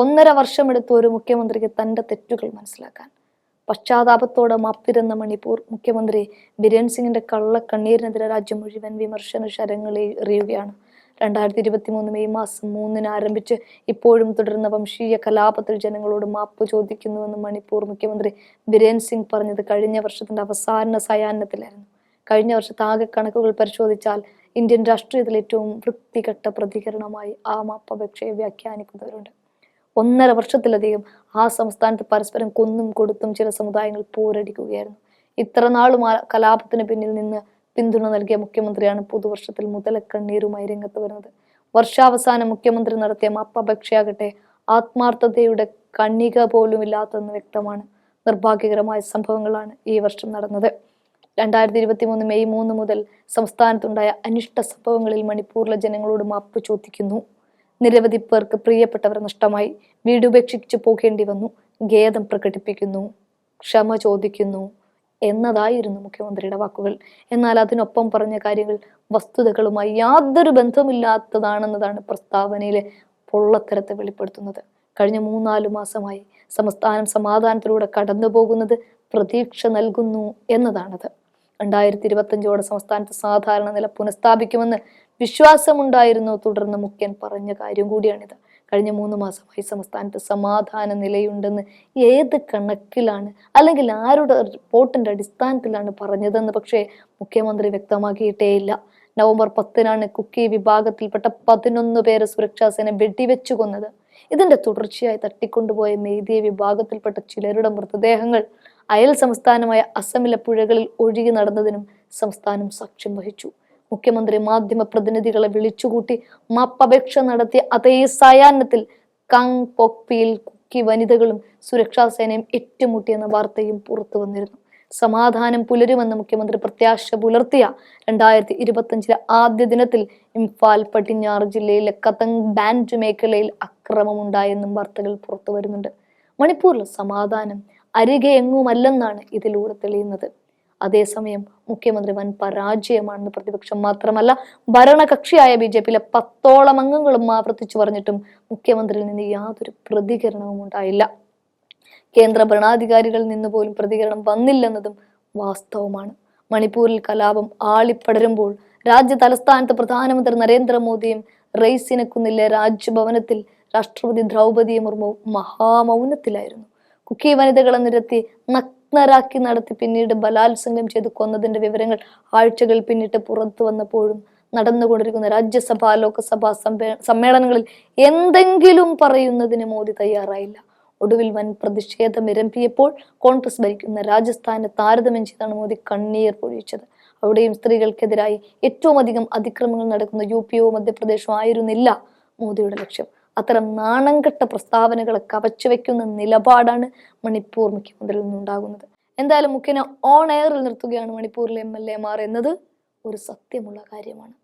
ഒന്നര വർഷമെടുത്തു ഒരു മുഖ്യമന്ത്രിക്ക് തന്റെ തെറ്റുകൾ മനസ്സിലാക്കാൻ. പശ്ചാത്താപത്തോടെ മാപ്പിരുന്ന മണിപ്പൂർ മുഖ്യമന്ത്രി ബിരേൻ സിംഗിന്റെ കള്ളക്കണ്ണീരിനെതിരെ രാജ്യം മുഴുവൻ വിമർശന ശരങ്ങളെ എറിയുകയാണ്. രണ്ടായിരത്തി ഇരുപത്തി മൂന്ന് മെയ് മാസം മൂന്നിന് ആരംഭിച്ച് ഇപ്പോഴും തുടരുന്ന വംശീയ കലാപത്തിൽ ജനങ്ങളോട് മാപ്പ് ചോദിക്കുന്നുവെന്ന് മണിപ്പൂർ മുഖ്യമന്ത്രി ബിരേൻ സിംഗ് പറഞ്ഞത് കഴിഞ്ഞ വർഷത്തിന്റെ അവസാന സയാന്നത്തിലായിരുന്നു കഴിഞ്ഞ വർഷത്തെ ആകെ കണക്കുകൾ പരിശോധിച്ചാൽ ഇന്ത്യൻ രാഷ്ട്രീയത്തിൽ ഏറ്റവും വൃത്തികെട്ട പ്രതികരണമായി ആ മാപ്പപേക്ഷയെ വ്യാഖ്യാനിക്കുന്നവരുണ്ട്. ഒന്നര വർഷത്തിലധികം ആ സംസ്ഥാനത്ത് പരസ്പരം കൊന്നും കൊടുത്തും ചില സമുദായങ്ങൾ പോരടിക്കുകയായിരുന്നു. ഇത്ര നാളും ആ കലാപത്തിന് പിന്നിൽ നിന്ന് പിന്തുണ നൽകിയ മുഖ്യമന്ത്രിയാണ് പുതുവർഷത്തിൽ മുതലക്കണ്ണീരുമായി രംഗത്ത് വരുന്നത്. വർഷാവസാനം മുഖ്യമന്ത്രി നടത്തിയ മപ്പപക്ഷയാകട്ടെ ആത്മാർത്ഥതയുടെ കണ്ണിക പോലും ഇല്ലാത്തതെന്ന് വ്യക്തമാണ് നിർഭാഗ്യകരമായ സംഭവങ്ങളാണ് ഈ വർഷം നടന്നത്. രണ്ടായിരത്തി ഇരുപത്തി മൂന്ന് മെയ് മൂന്ന് മുതൽ സംസ്ഥാനത്തുണ്ടായ അനിഷ്ട സംഭവങ്ങളിൽ മണിപ്പൂരിലെ ജനങ്ങളോട് മാപ്പ് ചോദിക്കുന്നു. നിരവധി പേർക്ക് പ്രിയപ്പെട്ടവർ നഷ്ടമായി. വീടുപേക്ഷിച്ചു പോകേണ്ടി വന്നു. ഖേദം പ്രകടിപ്പിക്കുന്നു. ക്ഷമ ചോദിക്കുന്നു. എന്നതായിരുന്നു മുഖ്യമന്ത്രിയുടെ വാക്കുകൾ. എന്നാൽ അതിനൊപ്പം പറഞ്ഞ കാര്യങ്ങൾ വസ്തുതകളുമായി യാതൊരു ബന്ധമില്ലാത്തതാണെന്നതാണ് പ്രസ്താവനയിലെ പൊള്ളത്തരത്തെ വെളിപ്പെടുത്തുന്നത്. കഴിഞ്ഞ മൂന്നാലു മാസമായി സംസ്ഥാനം സമാധാനത്തിലൂടെ കടന്നു പോകുന്നത് പ്രതീക്ഷ നൽകുന്നു എന്നതാണത്. രണ്ടായിരത്തി ഇരുപത്തഞ്ചോടെ സംസ്ഥാനത്ത് സാധാരണ നില പുനഃസ്ഥാപിക്കുമെന്ന് വിശ്വാസമുണ്ടായിരുന്നു തുടർന്ന് മുഖ്യൻ പറഞ്ഞ കാര്യം കൂടിയാണിത്. കഴിഞ്ഞ മൂന്ന് മാസമായി സംസ്ഥാനത്ത് സമാധാന നിലയുണ്ടെന്ന് ഏത് കണക്കിലാണ് അല്ലെങ്കിൽ ആരുടെ റിപ്പോർട്ടിന്റെ അടിസ്ഥാനത്തിലാണ് പറഞ്ഞതെന്ന് പക്ഷേ മുഖ്യമന്ത്രി വ്യക്തമാക്കിയിട്ടേയില്ല നവംബർ പത്തിനാണ് കുക്കി വിഭാഗത്തിൽപ്പെട്ട പതിനൊന്ന് പേരെ സുരക്ഷാസേന വെടിവെച്ചു കൊന്നത്. ഇതിന്റെ തുടർച്ചയായി തട്ടിക്കൊണ്ടുപോയ മെയ്തിയ വിഭാഗത്തിൽപ്പെട്ട ചിലരുടെ മൃതദേഹങ്ങൾ അയൽ സംസ്ഥാനമായ അസമിലെ പുഴകളിൽ ഒഴുകി നടന്നതിനും സംസ്ഥാനം സാക്ഷ്യം വഹിച്ചു. മുഖ്യമന്ത്രി മാധ്യമ പ്രതിനിധികളെ വിളിച്ചുകൂട്ടി മാപ്പപേക്ഷ നടത്തിയ അതേ സായാഹ്നത്തിൽ കങ് പൊക്പിയിൽ കുക്കി വനിതകളും സുരക്ഷാ സേനയും ഏറ്റുമുട്ടിയെന്ന വാർത്തയും പുറത്തു വന്നിരുന്നു. സമാധാനം പുലരുമെന്ന് മുഖ്യമന്ത്രി പ്രത്യാശ പുലർത്തിയ രണ്ടായിരത്തി ഇരുപത്തഞ്ചിലെ ആദ്യ ദിനത്തിൽ ഇംഫാൽ പടിഞ്ഞാറ് ജില്ലയിലെ കതങ് ബാൻഡ് മേഖലയിൽ അക്രമമുണ്ടായെന്നും വാർത്തകൾ പുറത്തു വരുന്നുണ്ട്. മണിപ്പൂരിൽ സമാധാനം അരികെ എങ്ങുമല്ലെന്നാണ് ഇതിലൂടെ തെളിയുന്നത്. അതേസമയം മുഖ്യമന്ത്രി വൻ പരാജയമാണെന്ന് പ്രതിപക്ഷം മാത്രമല്ല ഭരണകക്ഷിയായ ബി ജെ പിയിലെ പത്തോളം അംഗങ്ങളും ആവർത്തിച്ചു പറഞ്ഞിട്ടും മുഖ്യമന്ത്രിയിൽ നിന്ന് യാതൊരു പ്രതികരണവും ഉണ്ടായില്ല. കേന്ദ്ര ഭരണാധികാരികളിൽ നിന്ന് പോലും പ്രതികരണം വന്നില്ലെന്നതും വാസ്തവമാണ്. മണിപ്പൂരിൽ കലാപം ആളിപ്പടരുമ്പോൾ രാജ്യ തലസ്ഥാനത്ത് പ്രധാനമന്ത്രി നരേന്ദ്രമോദിയും റെയ്സിനെ കുന്നിലെ രാജ്ഭവനത്തിൽ രാഷ്ട്രപതി ദ്രൗപദി മുർമു മഹാമൗനത്തിലായിരുന്നു. കുക്കി വനിതകളെ നിരത്തി നഗ്നരാക്കി നടത്തി പിന്നീട് ബലാത്സംഗം ചെയ്ത് കൊന്നതിന്റെ വിവരങ്ങൾ ആഴ്ചകൾ പിന്നിട്ട് പുറത്തു വന്നപ്പോഴും നടന്നുകൊണ്ടിരിക്കുന്ന രാജ്യസഭ ലോക്സഭാ സമ്മേളനങ്ങളിൽ എന്തെങ്കിലും പറയുന്നതിന് മോദി തയ്യാറായില്ല. ഒടുവിൽ വൻ പ്രതിഷേധം ഇരമ്പിയപ്പോൾ കോൺഗ്രസ് ഭരിക്കുന്ന രാജസ്ഥാനെ താരതമ്യം ചെയ്താണ് മോദി കണ്ണീർ പൊഴിച്ചത്. അവിടെയും സ്ത്രീകൾക്കെതിരായി ഏറ്റവും അധികം അതിക്രമങ്ങൾ നടക്കുന്ന യു പിയോ മധ്യപ്രദേശോ ആയിരുന്നില്ല മോദിയുടെ ലക്ഷ്യം. അത്തരം നാണംകെട്ട പ്രസ്താവനകളെ കവച്ചു വെക്കുന്ന നിലപാടാണ് മണിപ്പൂർ മുഖ്യമന്ത്രിയിൽ നിന്നുണ്ടാകുന്നത്. എന്തായാലും മുഖ്യനെ ഓൺ എയറിൽ നിർത്തുകയാണ് മണിപ്പൂരിലെ എം എൽ എമാർ എന്നത് ഒരു സത്യമുള്ള കാര്യമാണ്.